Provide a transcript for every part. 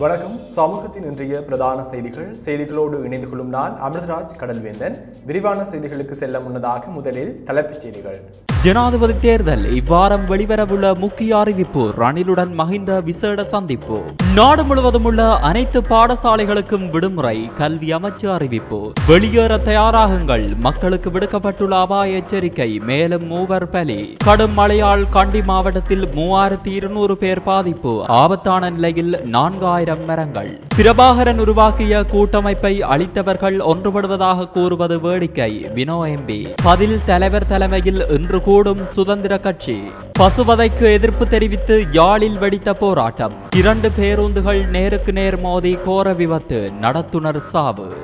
வணக்கம். சமூகத்தின் இன்றைய பிரதான செய்திகள். செய்திகளோடு இணைந்து கொள்ளும் நான் அமிர்தராஜ் கடல்வேந்தன். விரிவான செய்திகளுக்கு செல்ல முன்னதாக முதலில் தலைப்புச் செய்திகள். ஜனாதிபதி தேர்தல் இவ்வாரம் வெளிவரவுள்ள முக்கிய அறிவிப்பு ரணிலுடன் மகிந்த விசேட சந்திப்பு. நாடு முழுவதும் உள்ள அனைத்து பாடசாலைகளுக்கும் விடுமுறை கல்வி அமைச்சு அறிவிப்பு. வெளியேற தயாராகுங்கள். மக்களுக்கு விடுக்கப்பட்டுள்ள அபாய எச்சரிக்கை மேலும் மூவர் பலி. கடும் மழையால் கண்டி மாவட்டத்தில் மூவாயிரத்தி இருநூறு பேர் பாதிப்பு. ஆபத்தான நிலையில் நான்காயிரம் மரங்கள் பிரபாகரன் உருவாக்கிய கூட்டமைப்பை அளித்தவர்கள் ஒன்றுபடுவதாக கூறுவது வேடிக்கை வினோ எம்பி. பதில் தலைவர் தலைமையில் இன்று கூடும் சுதந்திர கட்சி. பசுவதைக்கு எதிர்ப்பு தெரிவித்து யாழில் வெடித்த போராட்டம். இரண்டு பேருந்துகள் நேருக்கு நேர் மோதி கோர விபத்து நடத்துனர் சாவு.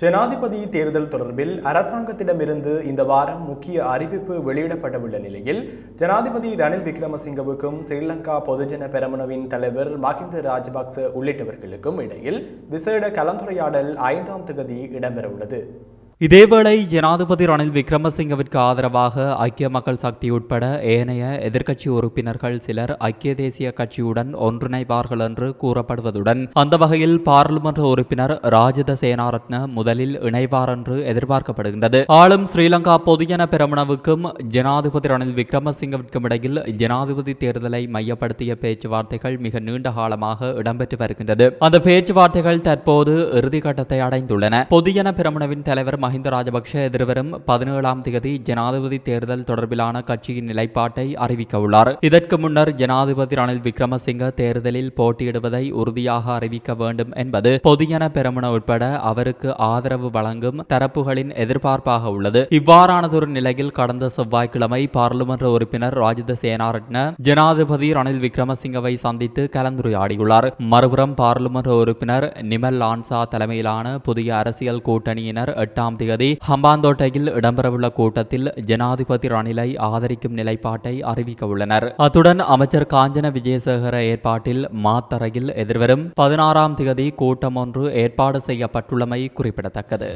ஜனாதிபதி தேர்தல் தொடர்பில் அரசாங்கத்திடமிருந்து இந்த வாரம் முக்கிய அறிவிப்பு வெளியிடப்படவுள்ள நிலையில் ஜனாதிபதி ரணில் விக்ரமசிங்கவுக்கும் ஸ்ரீலங்கா பொதுஜன பெரமுனவின் தலைவர் மஹிந்த ராஜபக்ச உள்ளிட்டவர்களுக்கும் இடையில் விசேட கலந்துரையாடல் ஐந்தாம் தேதி இடம்பெறவுள்ளது. இதேவேளை ஜனாதிபதி ரணில் விக்ரமசிங்கவிற்கு ஆதரவாக ஐக்கிய மக்கள் சக்தி உட்பட ஏனைய எதிர்க்கட்சி உறுப்பினர்கள் சிலர் ஐக்கிய தேசிய கட்சியுடன் ஒன்றிணைவார்கள் என்று கூறப்படுவதுடன் அந்த வகையில் பாராளுமன்ற உறுப்பினர் ராஜித சேனாரத்ன முதலில் இணைவார் என்று எதிர்பார்க்கப்படுகின்றது. ஆளும் ஸ்ரீலங்கா பொதுஜன பெரமுனவுக்கும் ஜனாதிபதி ரணில் விக்ரமசிங்கவிற்கும் இடையில் ஜனாதிபதி தேர்தலை மையப்படுத்திய பேச்சுவார்த்தைகள் மிக நீண்ட காலமாக இடம்பெற்று வருகின்றது. அந்த பேச்சுவார்த்தைகள் தற்போது இறுதிக்கட்டத்தை அடைந்துள்ளன. பொதுஜன பெருமனவின் தலைவர் மஹிந்த ராஜபக்ஷ எதிர்வரும் பதினேழாம் தேதி ஜனாதிபதி தேர்தல் தொடர்பிலான கட்சியின் நிலைப்பாட்டை அறிவிக்க உள்ளார். இதற்கு முன்னர் ஜனாதிபதி ரணில் விக்ரமசிங்க தேர்தலில் போட்டியிடுவதை உறுதியாக அறிவிக்க வேண்டும் என்பது பொதுஜன பெருமன உட்பட அவருக்கு ஆதரவு வழங்கும் தரப்புகளின் எதிர்பார்ப்பாக உள்ளது. இவ்வாறானதொரு நிலையில் கடந்த செவ்வாய்க்கிழமை பாராளுமன்ற உறுப்பினர் ராஜித சேனாரட்ன ஜனாதிபதி ரணில் விக்ரமசிங்கவை சந்தித்து கலந்துரையாடியுள்ளார். மறுபுறம் பாராளுமன்ற உறுப்பினர் நிமல் லான்சா தலைமையிலான புதிய அரசியல் கூட்டணியினர் எட்டாம் தேதி ஹம்பாந்தோட்டையில் இடம்பெறவுள்ள கூட்டத்தில் ஜனாதிபதி ரணிலை ஆதரிக்கும் நிலைப்பாட்டை அறிவிக்க உள்ளனர் அத்துடன் அமைச்சர் காஞ்சன விஜயசேகர ஏற்பாட்டில் மாத்தரையில் எதிர்வரும் பதினாறாம் தேதி கூட்டம் ஒன்று ஏற்பாடு செய்யப்பட்டுள்ளமை குறிப்பிடத்தக்கது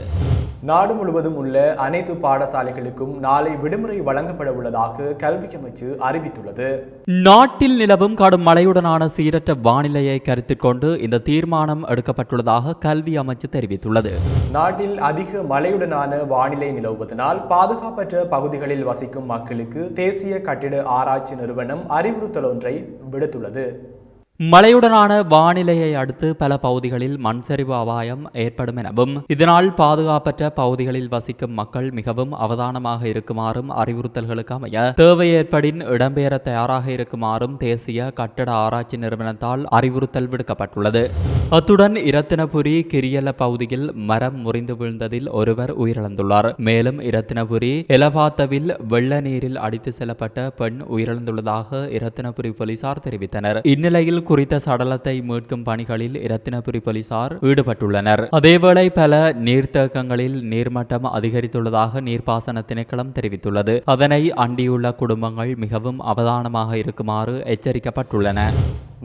நாடு முழுவதும் உள்ள அனைத்து பாடசாலைகளுக்கும் நாளை விடுமுறை வழங்கப்பட உள்ளதாக கல்வி அமைச்சு அறிவித்துள்ளது. நாட்டில் நிலவும் கடும் மழையுடனான சீரற்ற வானிலையை கருத்தில் கொண்டு இந்த தீர்மானம் எடுக்கப்பட்டுள்ளதாக கல்வி அமைச்சு தெரிவித்துள்ளது. நாட்டில் அதிக மழையுடனான வானிலை நிலவுவதனால் பாதுகாப்பற்ற பகுதிகளில் வசிக்கும் மக்களுக்கு தேசிய கட்டிட ஆராய்ச்சி நிறுவனம் அறிவுறுத்தல் ஒன்றை விடுத்துள்ளது. மழையுடனான வானிலையை அடுத்து பல பகுதிகளில் மண் சரிவு அபாயம் ஏற்படும் எனவும் இதனால் பாதுகாப்பற்ற பகுதிகளில் வசிக்கும் மக்கள் மிகவும் அவதானமாக இருக்குமாறும் அறிவுறுத்தல்களுக்கு அமைய தேவை ஏற்படின் இடம்பெயர தயாராக இருக்குமாறும் தேசிய கட்டட ஆராய்ச்சி நிறுவனத்தால் அறிவுறுத்தல் விடுக்கப்பட்டுள்ளது. அத்துடன் இரத்தினபுரி கிரியல பகுதியில் மரம் முறிந்து வீழ்ந்ததில் ஒருவர் உயிரிழந்துள்ளார். மேலும் இரத்தினபுரி எலபாத்தவில் வெள்ள நீரில் அடித்து செல்லப்பட்ட பெண் உயிரிழந்துள்ளதாக இரத்தினபுரி போலீசார் தெரிவித்தனர். இந்நிலையில் குறித்த சடலத்தை மீட்கும் பணிகளில் இரத்தினபுரி போலீசார் ஈடுபட்டுள்ளனர். அதேவேளை பல நீர்த்தேக்கங்களில் நீர்மட்டம் அதிகரித்துள்ளதாக நீர்ப்பாசன திணைக்களம் தெரிவித்துள்ளது. அதனை அண்டியுள்ள குடும்பங்கள் மிகவும் அவதானமாக இருக்குமாறு எச்சரிக்கப்பட்டுள்ளன.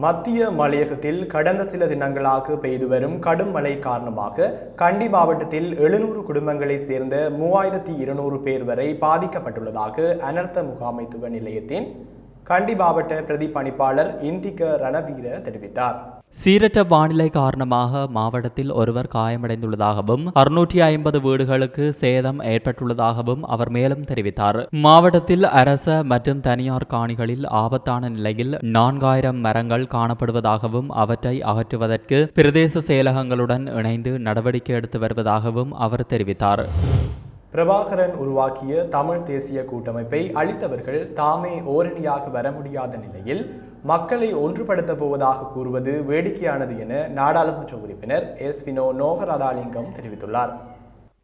மத்திய மலையகத்தில் கடந்த சில தினங்களாக பெய்து வரும் கடும் மழை காரணமாக கண்டி மாவட்டத்தில் எழுநூறு குடும்பங்களைச் சேர்ந்த மூவாயிரத்தி இருநூறு பேர் வரை பாதிக்கப்பட்டுள்ளதாக அனர்த்த முகாமைத்துவ நிலையத்தின் கண்டி மாவட்ட பிரதி பணிப்பாளர் இந்திக ரணவீர தெரிவித்தார். சீரற்ற வானிலை காரணமாக மாவட்டத்தில் ஒருவர் காயமடைந்துள்ளதாகவும் அறுநூற்றி ஐம்பது வீடுகளுக்கு சேதம் ஏற்பட்டுள்ளதாகவும் அவர் மேலும் தெரிவித்தார். மாவட்டத்தில் அரச மற்றும் தனியார் காணிகளில் ஆபத்தான நிலையில் நான்காயிரம் மரங்கள் காணப்படுவதாகவும் அவற்றை அகற்றுவதற்கு பிரதேச செயலகங்களுடன் இணைந்து நடவடிக்கை எடுத்து வருவதாகவும் அவர் தெரிவித்தார். பிரபாகரன் உருவாக்கிய தமிழ் தேசிய கூட்டமைப்பை அளித்தவர்கள் தாமே ஓரணியாக வர முடியாத நிலையில் மக்களை ஒன்றுபடுத்தப் போவதாக கூறுவது வேடிக்கையானது என நாடாளுமன்ற உறுப்பினர் எஸ் வினோ நோகராதாலிங்கம் தெரிவித்துள்ளார்.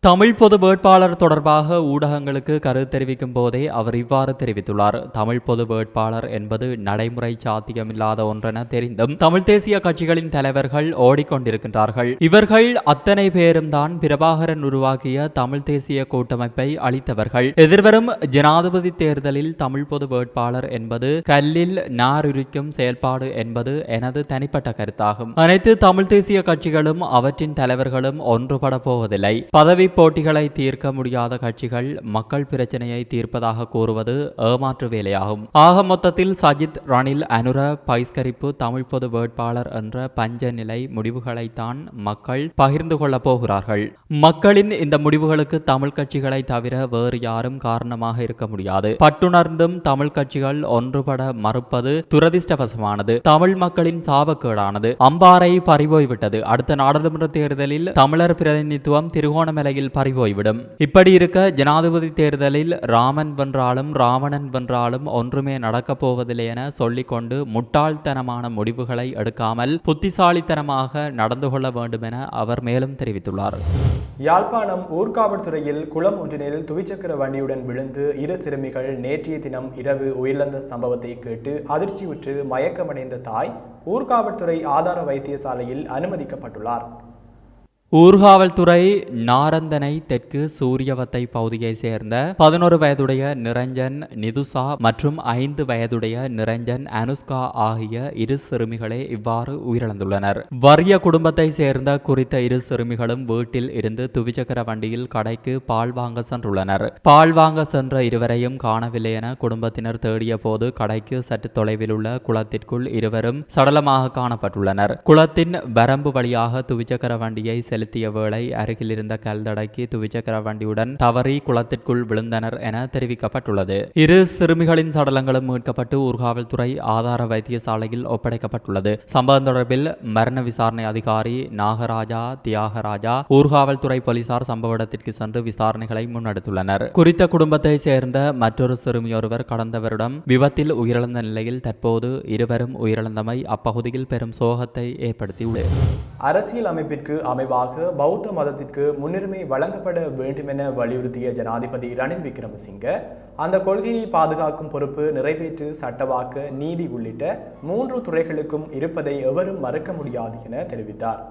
தமிழ் பொது வேட்பாளர் தொடர்பாக ஊடகங்களுக்கு கருத்து தெரிவிக்கும் போதே அவர் இவ்வாறு தெரிவித்துள்ளார். தமிழ் பொது வேட்பாளர் என்பது நடைமுறை சாத்தியமில்லாத ஒன்றென தெரிந்தும் தமிழ் தேசிய கட்சிகளின் தலைவர்கள் ஓடிக்கொண்டிருக்கின்றார்கள். இவர்கள் அத்தனை பேரும் தான் பிரபாகரன் உருவாக்கிய தமிழ் தேசிய கூட்டமைப்பை அளித்தவர்கள். எதிர்வரும் ஜனாதிபதி தேர்தலில் தமிழ் பொது வேட்பாளர் என்பது கல்லில் நாருரிக்கும் செயல்பாடு என்பது எனது தனிப்பட்ட கருத்தாகும். அனைத்து தமிழ் தேசிய கட்சிகளும் அவற்றின் தலைவர்களும் ஒன்றுபட போவதில்லை. பதவி போட்டிகளை தீர்க்க முடியாத கட்சிகள் மக்கள் பிரச்சனையை தீர்ப்பதாக கூறுவது ஏமாற்று வேலையாகும். ஆக மொத்தத்தில் சஜித் ரணில் அனுர பைஸ்கரிப்பு தமிழ் பொது வேட்பாளர் என்ற பஞ்ச நிலை முடிவுகளைத்தான் மக்கள் பகிர்ந்து கொள்ளப் போகிறார்கள். மக்களின் இந்த முடிவுகளுக்கு தமிழ் கட்சிகளை தவிர வேறு யாரும் காரணமாக இருக்க முடியாது. பட்டுணர்ந்தும் தமிழ் கட்சிகள் ஒன்றுபட மறுப்பது துரதிர்ஷ்டவசமானது. தமிழ் மக்களின் சாபக்கேடானது அம்பாறை பறிபோய்விட்டது. அடுத்த நாடாளுமன்ற தேர்தலில் தமிழர் பிரதிநிதித்துவம் திருகோணமலையில் பறிபோய்விடும். இப்படி இருக்க ஜனாதிபதி தேர்தலில் ராமன் வென்றாலும் ராவணன் வென்றாலும் ஒன்றுமே நடக்கப் போவதில்லை என சொல்லிக்கொண்டு முட்டாள்தனமான முடிவுகளை எடுக்காமல் புத்திசாலித்தனமாக நடந்து கொள்ள வேண்டும் என அவர் மேலும் தெரிவித்துள்ளார். யாழ்ப்பாணம் ஊர்காவல்துறையில் குளம் ஒன்றினில் துவிச்சக்கர வண்டியுடன் விழுந்து இரு சிறுமிகள் நேற்றைய தினம் இரவு உயிரிழந்த சம்பவத்தை கேட்டு அதிர்ச்சியுற்று மயக்கமடைந்த தாய் ஊர்காவல்துறை ஆதார வைத்தியசாலையில் அனுமதிக்கப்பட்டுள்ளார். ஊர்காவல்துறை நாரந்தனை தெற்கு சூரியவத்தை பகுதியை சேர்ந்த பதினோரு வயதுடைய நிரஞ்சன் நிதுசா மற்றும் ஐந்து வயதுடைய நிரஞ்சன் அனுஷ்கா ஆகிய இரு சிறுமிகளே இவ்வாறு உயிரிழந்துள்ளனர். வறிய குடும்பத்தை சேர்ந்த குறித்த இரு சிறுமிகளும் வீட்டில் இருந்து துவிச்சக்கர வண்டியில் கடைக்கு பால் வாங்க சென்றுள்ளனர். பால் வாங்க சென்ற இருவரையும் காணவில்லை என குடும்பத்தினர் தேடிய போது கடைக்கு சற்று தொலைவில் உள்ள குளத்திற்குள் இருவரும் சடலமாக காணப்பட்டுள்ளனர். குளத்தின் வரம்பு வழியாக துவிச்சக்கர வண்டியை செலுத்திய வேளை அருகில் இருந்த கல்தடைக்கு துவிச்சக்கர வண்டியுடன் தவறி குளத்திற்குள் விழுந்தனர் என தெரிவிக்கப்பட்டுள்ளது. இரு சிறுமிகளின் சடலங்களும் மீட்கப்பட்டு ஊர்காவல்துறை ஆதார வைத்தியசாலையில் ஒப்படைக்கப்பட்டுள்ளது. சம்பவம் தொடர்பில் மரண விசாரணை அதிகாரி நாகராஜா தியாகராஜா ஊர்காவல்துறை போலீசார் சம்பவ இடத்திற்கு சென்று விசாரணைகளை முன்னெடுத்துள்ளனர். குறித்த குடும்பத்தை சேர்ந்த மற்றொரு சிறுமியொருவர் கடந்த வருடம் விபத்தில் உயிரிழந்த நிலையில் தற்போது இருவரும் உயிரிழந்தமை அப்பகுதியில் பெரும் சோகத்தை ஏற்படுத்தியுள்ளது. அரசியல் அமைப்பிற்கு அமைவாக பௌத்த மதத்திற்கு முன்னுரிமை வழங்கப்பட வேண்டுமென வலியுறுத்திய ஜனாதிபதி ரணில் விக்ரமசிங்க அந்த கொள்கையை பாதுகாக்கும் பொறுப்பு நிறைவேற்று சட்டவாக்கு நீதி உள்ளிட்ட மூன்று துறைகளுக்கும் இருப்பதை எவரும் மறுக்க முடியாது என தெரிவித்தார்.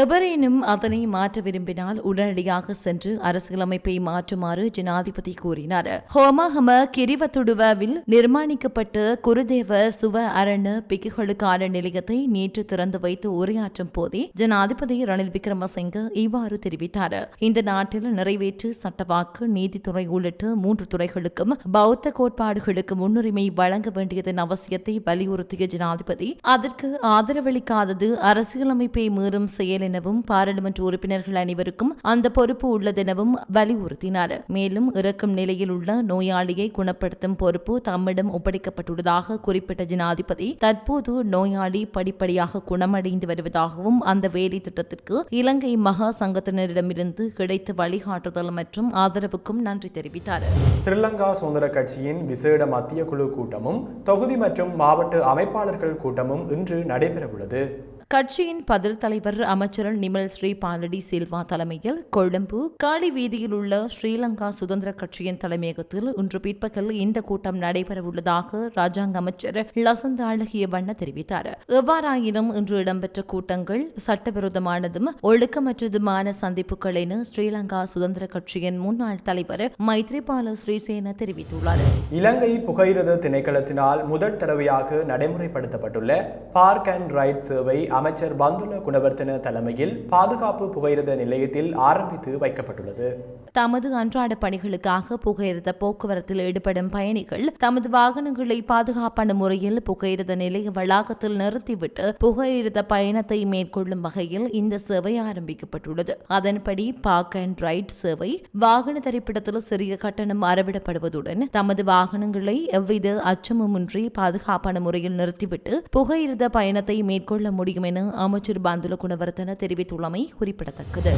எவரேனும் அதனை மாற்ற விரும்பினால் உடனடியாக சென்று அரசியலமைப்பை மாற்றுமாறு ஜனாதிபதி கூறினார். ஹோமஹம கிரிவத்துடுவாவில் நிர்மாணிக்கப்பட்ட குருதேவ சுவ அரண பிக்குகளுக்கான நிலையத்தை நேற்று திறந்து வைத்து உரையாற்றும் போதே ஜனாதிபதி ரணில் விக்ரமசிங்க இவ்வாறு தெரிவித்தார். இந்த நாட்டில் நிறைவேற்று சட்டவாக்கு நீதித்துறை உள்ளிட்ட மூன்று துறைகளுக்கும் பௌத்த கோட்பாடுகளுக்கு முன்னுரிமை வழங்க வேண்டியதன் அவசியத்தை வலியுறுத்திய ஜனாதிபதி அதற்கு ஆதரவளிக்காதது அரசியலமைப்பை மீறும் செயல் எனவும் பாராளுமன்ற உறுப்பினர்கள் அனைவருக்கும் அந்த பொறுப்பு உள்ளதெனவும் வலியுறுத்தினார். மேலும் இறக்கும் நிலையில் உள்ள நோயாளியை குணப்படுத்தும் பொறுப்பு தம்மிடம் ஒப்படைக்கப்பட்டுள்ளதாக குறிப்பிட்ட ஜனாதிபதி தற்போது நோயாளி படிப்படியாக குணமடைந்து வருவதாகவும் அந்த வேலை திட்டத்திற்கு இலங்கை மகா சங்கத்தினரிடமிருந்து கிடைத்த வழிகாட்டுதல் மற்றும் ஆதரவுக்கும் நன்றி தெரிவித்தார். ஸ்ரீலங்கா சுதந்திர கட்சியின் விசேட மத்திய குழு கூட்டமும் தொகுதி மற்றும் மாவட்ட அமைப்பாளர்கள் கூட்டமும் இன்று நடைபெறவுள்ளது. கட்சியின் பதில் தலைவர் அமைச்சர் நிமல் ஸ்ரீ பாலடி சில்வா தலைமையில் கொழும்பு காளி வீதியில் உள்ள ஸ்ரீலங்கா சுதந்திர கட்சியின் தலைமையகத்தில் இன்று பிற்பகல் இந்த கூட்டம் நடைபெறவுள்ளதாக ராஜாங்க அமைச்சர் லசந்த அழகிய வண்ண தெரிவித்தார். எவ்வாறாயினும் இன்று இடம்பெற்ற கூட்டங்கள் சட்டவிரோதமானதும் ஒழுக்கமற்றதுமான சந்திப்புகள் என ஸ்ரீலங்கா சுதந்திர கட்சியின் முன்னாள் தலைவர் மைத்ரிபால ஸ்ரீசேன தெரிவித்துள்ளார். இலங்கை புகையிரத திணைக்களத்தினால் முதல் தடவையாக நடைமுறைப்படுத்தப்பட்டுள்ள பார்க் அண்ட் ரைட் சேவை அமைச்சர் பந்துல குணவர்த்தன தலைமையில் பாதுகாப்பு புகையிரத நிலையத்தில் ஆரம்பித்து வைக்கப்பட்டுள்ளது. தமது அன்றாட பணிகளுக்காக புகையிரத போக்குவரத்தில் ஈடுபடும் பயணிகள் தமது வாகனங்களை பாதுகாப்பான முறையில் புகையிரத நிலைய வளாகத்தில் நிறுத்திவிட்டு புகையிரத பயணத்தை மேற்கொள்ளும் வகையில் இந்த சேவை ஆரம்பிக்கப்பட்டுள்ளது. அதன்படி பார்க் அண்ட் ரைட் சேவை வாகன தரிப்பிடத்தில் சிறிய கட்டணம் அறவிடப்படுவதுடன் தமது வாகனங்களை எவ்வித அச்சமுமின்றி பாதுகாப்பான முறையில் நிறுத்திவிட்டு புகையிரத பயணத்தை மேற்கொள்ள முடியும் என அமைச்சர் பந்துல குணவர்த்தன தெரிவித்துள்ளமை குறிப்பிடத்தக்கது.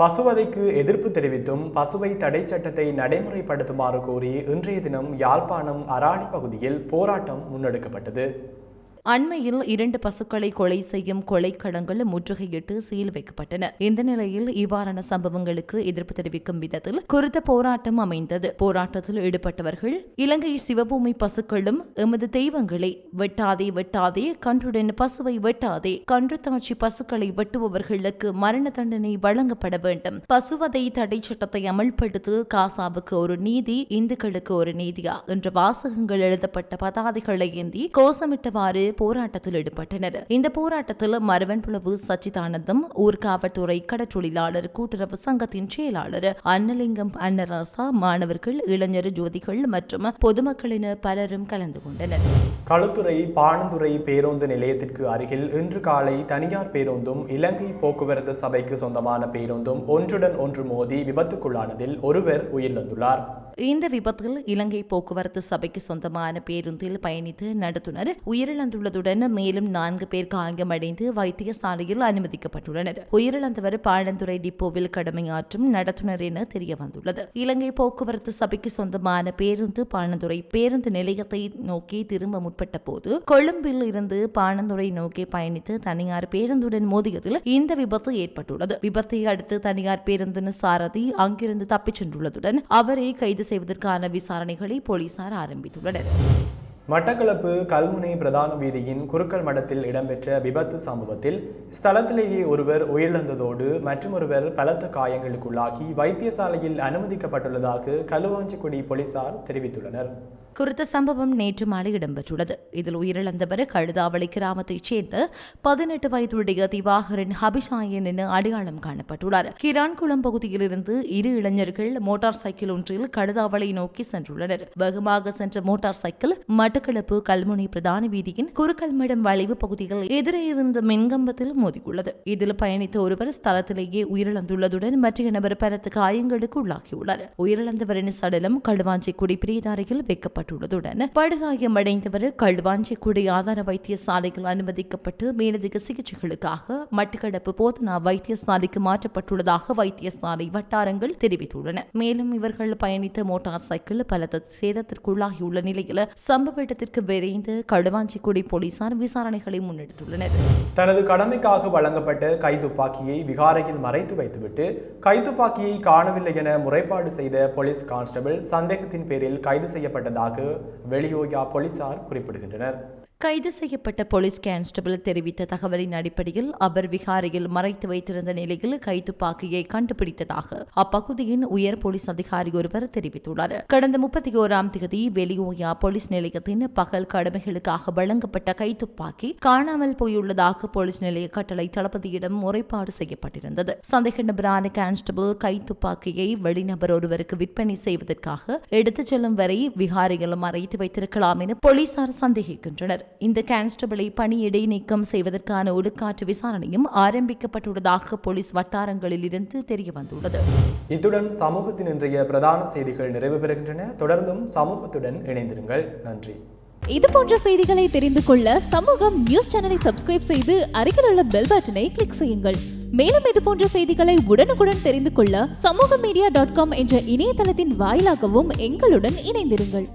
பசுவதைக்கு எதிர்ப்பு தெரிவித்தும் பசுவை தடை சட்டத்தை நடைமுறைப்படுத்துமாறு கோரி இன்றைய தினம் யாழ்ப்பாணம் அராணி பகுதியில் போராட்டம் முன்னெடுக்கப்பட்டது. அண்மையில் இரண்டு பசுக்களை கொலை செய்யும் கொலைக்கடங்கள் முற்றுகையிட்டு சீல் வைக்கப்பட்டன. இந்த நிலையில் இவ்வாறான சம்பவங்களுக்கு எதிர்ப்பு தெரிவிக்கும் விதத்தில் குறித்த போராட்டம் அமைந்தது. போராட்டத்தில் ஈடுபட்டவர்கள் இலங்கை சிவபூமி பசுக்களும் எமது தெய்வங்களை வெட்டாதே வெட்டாதே கன்றுடன் பசுவை வெட்டாதே கன்று தாட்சி பசுக்களை வெட்டுபவர்களுக்கு மரண தண்டனை வழங்கப்பட வேண்டும். பசுவதை தடை சட்டத்தை அமல்படுத்து காசாவுக்கு ஒரு நீதி இந்துக்களுக்கு ஒரு நீதியா? என்ற வாசகங்கள் எழுதப்பட்ட பதாதைகளை ஏந்தி கோஷமிட்டவாறு போராட்டத்தில் ஈடுபட்டனர். இந்த போராட்டத்தில் மருவன்புலவு சச்சிதானந்தம் ஊர்காவல்துறை கடற்றொழிலாளர் கூட்டுறவு சங்கத்தின் செயலாளர் அன்னலிங்கம் அன்னராசா மாணவர்கள் இளைஞர் ஜோதிகள் மற்றும் பொதுமக்களின் பலரும் கலந்து கொண்டனர். களுத்துறை பாணந்துறை பேருந்து நிலையத்திற்கு அருகில் இன்று காலை தனியார் பேருந்தும் இலங்கை போக்குவரத்து சபைக்கு சொந்தமான பேருந்தும் ஒன்றுடன் ஒன்று மோதி விபத்துக்குள்ளானதில் ஒருவர் உயிரிழந்துள்ளார். இந்த விபத்தில் இலங்கை போக்குவரத்து சபைக்கு சொந்தமான பேருந்தில் பயணித்த நடத்துனர் உயிரிழந்துள்ளதுடன் மேலும் நான்கு பேர் காயமடைந்து வைத்தியசாலையில் அனுமதிக்கப்பட்டுள்ளனர். உயிரிழந்தவர் பாழந்துறை டிப்போவில் கடமையாற்றும் நடத்துனர் என தெரிய வந்துள்ளது இலங்கை போக்குவரத்து சபைக்கு சொந்தமான பேருந்து பாணந்துறை பேருந்து நிலையத்தை நோக்கி திரும்ப முற்பட்ட போது கொழும்பில் இருந்து பாணந்துறை நோக்கி பயணித்து தனியார் பேருந்துடன் மோதியதில் இந்த விபத்து ஏற்பட்டுள்ளது. விபத்தை அடுத்து தனியார் பேருந்தின் சாரதி அங்கிருந்து தப்பிச் சென்றுள்ளதுடன் அவரை கைது செய்வதற்கான விசாரணைகளை போலீசார் ஆரம்பித்துள்ளனர். மட்டக்களப்பு கல்முனை பிரதான வீதியின் குறுக்கல் மடத்தில் இடம்பெற்ற விபத்து சம்பவத்தில் ஸ்தலத்திலேயே ஒருவர் உயிரிழந்ததோடு மற்றொருவர் பலத்த காயங்களுக்குள்ளாகி வைத்தியசாலையில் அனுமதிக்கப்பட்டுள்ளதாக களுவாஞ்சிக்குடி போலீசார் தெரிவித்துள்ளனர். குறித்த சம்பவம் நேற்று மாலை இடம்பெற்றுள்ளது. இதில் உயிரிழந்தவர் கழுதாவளி கிராமத்தைச் சேர்ந்த பதினெட்டு வயதுடைய திவாகரன் ஹபிஷாயன் என அடையாளம் காணப்பட்டுள்ளார். கிரான்குளம் பகுதியிலிருந்து இரு இளைஞர்கள் மோட்டார் சைக்கிள் ஒன்றில் கழுதாவளை நோக்கி சென்றுள்ளனர். வேகமாக சென்ற மோட்டார் சைக்கிள் மட்டக்களப்பு கல்முனை பிரதான வீதியின் குறுக்கல்மடம் வளைவு பகுதியில் எதிரே இருந்த மின்கம்பத்தில் மோதியுள்ளது. இதில் பயணித்த ஒருவர் ஸ்தலத்திலேயே உயிரிழந்துள்ளதுடன் மற்ற நபர் பலத்த காயங்களுக்கு உள்ளாகியுள்ளார். உயிரிழந்தவரின் சடலம் களுவாஞ்சிக்குடி பிரியதாரையில் வைக்கப்பட்டுள்ளதுடன் படுகாயமடைந்தவர் களுவாஞ்சிக்குடி ஆதார வைத்தியசாலையில் அனுமதிக்கப்பட்டு மேலதிக சிகிச்சைகளுக்காக மட்டக்களப்பு போதனா வைத்தியசாலைக்கு மாற்றப்பட்டுள்ளதாக வைத்தியசாலை வட்டாரங்கள் தெரிவித்துள்ளன. மேலும் இவர்கள் பயணித்த மோட்டார் சைக்கிள் பலத்த சேதத்திற்குள்ளாகியுள்ள நிலையில் சம்பவ இடத்திற்கு விரைந்து களுவாஞ்சிக்குடி போலீசார் விசாரணைகளை முன்னெடுத்துள்ளனர். தனது கடமைக்காக வழங்கப்பட்ட கைதுப்பாக்கியை விகாரையில் மறைத்து வைத்துவிட்டு கைதுப்பாக்கியை காணவில்லை என முறைப்பாடு செய்த போலீஸ் கான்ஸ்டபிள் சந்தேகத்தின் பேரில் கைது செய்யப்பட்டதாக வெளியோயா போலீசார் குறிப்பிடுகின்றனர். கைது செய்யப்பட்ட போலீஸ் கான்ஸ்டபிள் தெரிவித்த தகவலின் அடிப்படையில் அவர் விகாரையில் மறைத்து வைத்திருந்த நிலையில் கைத்துப்பாக்கியை கண்டுபிடித்ததாக அப்பகுதியின் உயர் போலீஸ் அதிகாரி ஒருவர் தெரிவித்துள்ளார். கடந்த முப்பத்தி ஓராம் தேதி வெளியோயா போலீஸ் நிலையத்தின் பகல் கடமைகளுக்காக வழங்கப்பட்ட கைத்துப்பாக்கி காணாமல் போயுள்ளதாக போலீஸ் நிலைய கட்டளை தளபதியிடம் முறைப்பாடு செய்யப்பட்டிருந்தது. சந்தேக நபரான கான்ஸ்டபிள் கைத்துப்பாக்கியை வெளிநபர் ஒருவருக்கு விற்பனை செய்வதற்காக எடுத்துச் செல்லும் வரை விகாரையில் மறைத்து வைத்திருக்கலாம் என போலீசார் சந்தேகிக்கின்றனர். இந்த கான்ஸ்டபிளை பணியிடை நீக்கம் செய்வதற்கான ஒழுக்காற்று விசாரணையும் ஆரம்பிக்கப்பட்டுள்ளதாக போலீஸ் வட்டாரங்களில் இருந்து தெரிய வந்துள்ளது இத்துடன் சமூகத்தின் இன்றைய பிரதான செய்திகள் நிறைவு பெறுகின்றன. தொடர்ந்தும் சமூகத்துடன் இணைந்திருங்கள். நன்றி. இது போன்ற செய்திகளை தெரிந்து கொள்ள சமூகம் நியூஸ் சேனலை சப்ஸ்கிரைப் செய்து அருகில் உள்ள பெல் பட்டனை கிளிக் செய்யுங்கள். மேலும் இது போன்ற செய்திகளை உடனுக்குடன் தெரிந்து கொள்ள சமூக மீடியா டாட் காம் என்ற இணையதளத்தின் வாயிலாகவும் எங்களுடன் இணைந்திருங்கள்.